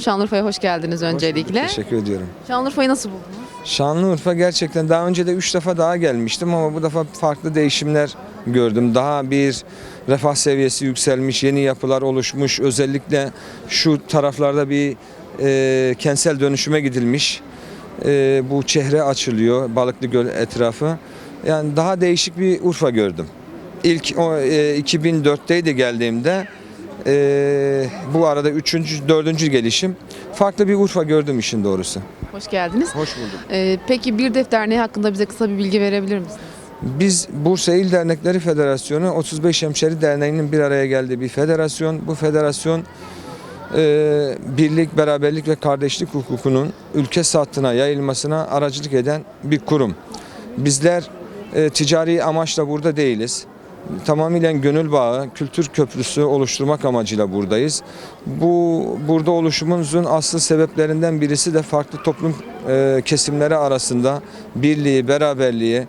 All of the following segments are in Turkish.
Şanlıurfa'ya hoş geldiniz öncelikle. Teşekkür ediyorum. Şanlıurfa'yı nasıl buldunuz? Şanlıurfa gerçekten daha önce de 3 defa daha gelmiştim ama bu defa farklı değişimler gördüm. Daha bir refah seviyesi yükselmiş, yeni yapılar oluşmuş. Özellikle şu taraflarda bir e, kentsel dönüşüme gidilmiş. E, bu çehre açılıyor, Balıklı Göl etrafı. Yani daha değişik bir Urfa gördüm. İlk o, e, 2004'teydi geldiğimde. E, bu arada 3. 4. gelişim. Farklı bir Urfa gördüm işin doğrusu. Hoş geldiniz. Hoş bulduk. Ee, peki Bir Def Derneği hakkında bize kısa bir bilgi verebilir misiniz? Biz Bursa İl Dernekleri Federasyonu 35 Hemşeri Derneği'nin bir araya geldiği bir federasyon. Bu federasyon e, birlik, beraberlik ve kardeşlik hukukunun ülke sattına yayılmasına aracılık eden bir kurum. Bizler e, ticari amaçla burada değiliz. Tamamıyla gönül bağı, kültür köprüsü oluşturmak amacıyla buradayız. Bu burada oluşumumuzun asıl sebeplerinden birisi de farklı toplum e, kesimleri arasında birliği, beraberliği,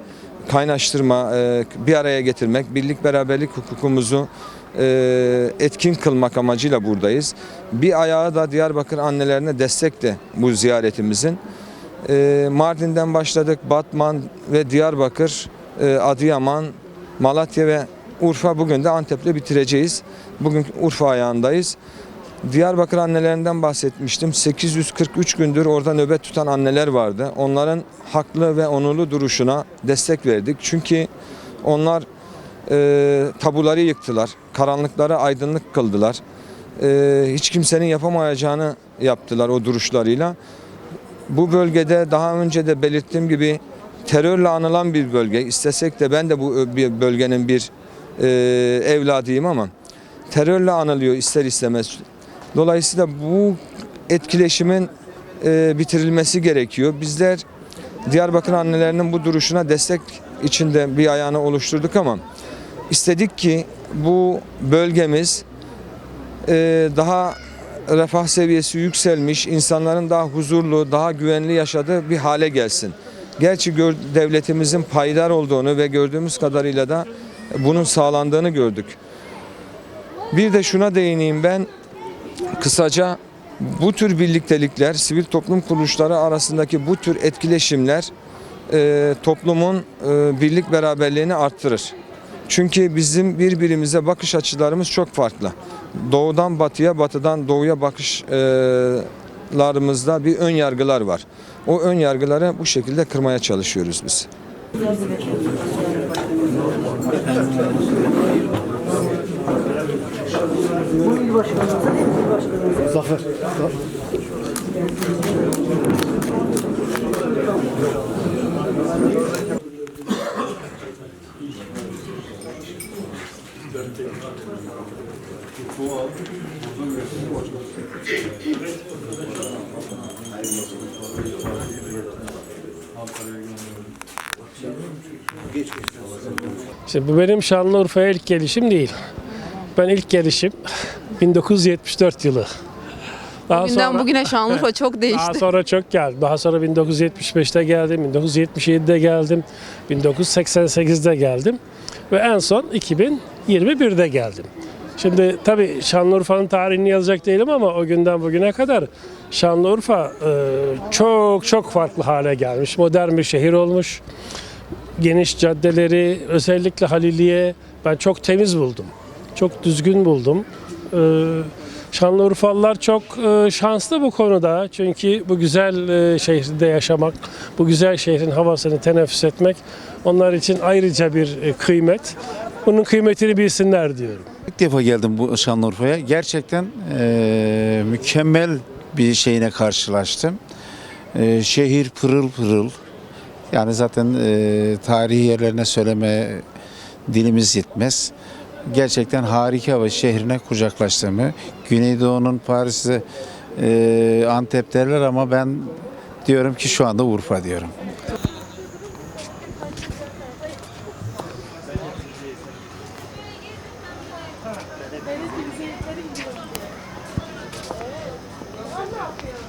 kaynaştırma, e, bir araya getirmek, birlik beraberlik hukukumuzu e, etkin kılmak amacıyla buradayız. Bir ayağı da Diyarbakır annelerine destek de bu ziyaretimizin. E, Mardin'den başladık, Batman ve Diyarbakır, e, Adıyaman, Malatya ve Urfa bugün de Antep'le bitireceğiz. Bugün Urfa ayağındayız. Diyarbakır annelerinden bahsetmiştim. 843 gündür orada nöbet tutan anneler vardı. Onların haklı ve onurlu duruşuna destek verdik. Çünkü onlar e, tabuları yıktılar. Karanlıkları aydınlık kıldılar. E, hiç kimsenin yapamayacağını yaptılar o duruşlarıyla. Bu bölgede daha önce de belirttiğim gibi terörle anılan bir bölge. İstesek de ben de bu bir bölgenin bir e, evladıyım ama terörle anılıyor ister istemez. Dolayısıyla bu etkileşimin e, bitirilmesi gerekiyor. Bizler Diyarbakır annelerinin bu duruşuna destek içinde bir ayağını oluşturduk ama istedik ki bu bölgemiz e, daha refah seviyesi yükselmiş, insanların daha huzurlu, daha güvenli yaşadığı bir hale gelsin. Gerçi devletimizin payidar olduğunu ve gördüğümüz kadarıyla da bunun sağlandığını gördük. Bir de şuna değineyim ben kısaca bu tür birliktelikler, sivil toplum kuruluşları arasındaki bu tür etkileşimler e, toplumun e, birlik beraberliğini arttırır. Çünkü bizim birbirimize bakış açılarımız çok farklı. Doğudan batıya, batıdan doğuya bakışlarımızda bir ön yargılar var. O ön yargıları bu şekilde kırmaya çalışıyoruz biz. Zafer. İşte bu benim Şanlıurfa'ya ilk gelişim değil. Ben ilk gelişim 1974 yılı. Daha Günden bugüne Şanlıurfa çok daha değişti. sonra çok geldim. Daha sonra 1975'te geldim, 1977'de geldim, 1988'de geldim ve en son 2021'de geldim. Şimdi tabii Şanlıurfa'nın tarihini yazacak değilim ama o günden bugüne kadar Şanlıurfa e, çok çok farklı hale gelmiş. Modern bir şehir olmuş. Geniş caddeleri, özellikle Haliliye ben çok temiz buldum. Çok düzgün buldum. Ee, Şanlıurfalılar çok e, şanslı bu konuda. Çünkü bu güzel e, şehirde yaşamak, bu güzel şehrin havasını teneffüs etmek onlar için ayrıca bir e, kıymet. Bunun kıymetini bilsinler diyorum. İlk defa geldim bu Şanlıurfa'ya. Gerçekten eee, mükemmel bir şeyine karşılaştım. Eee, şehir pırıl pırıl. Yani zaten eee, tarihi yerlerine söyleme dilimiz yetmez. gerçekten harika ve şehrine kucaklaştığımı, Güneydoğu'nun Paris'i e, Antep derler ama ben diyorum ki şu anda Urfa diyorum. Güzellikleri gidiyor. Ne yapıyor?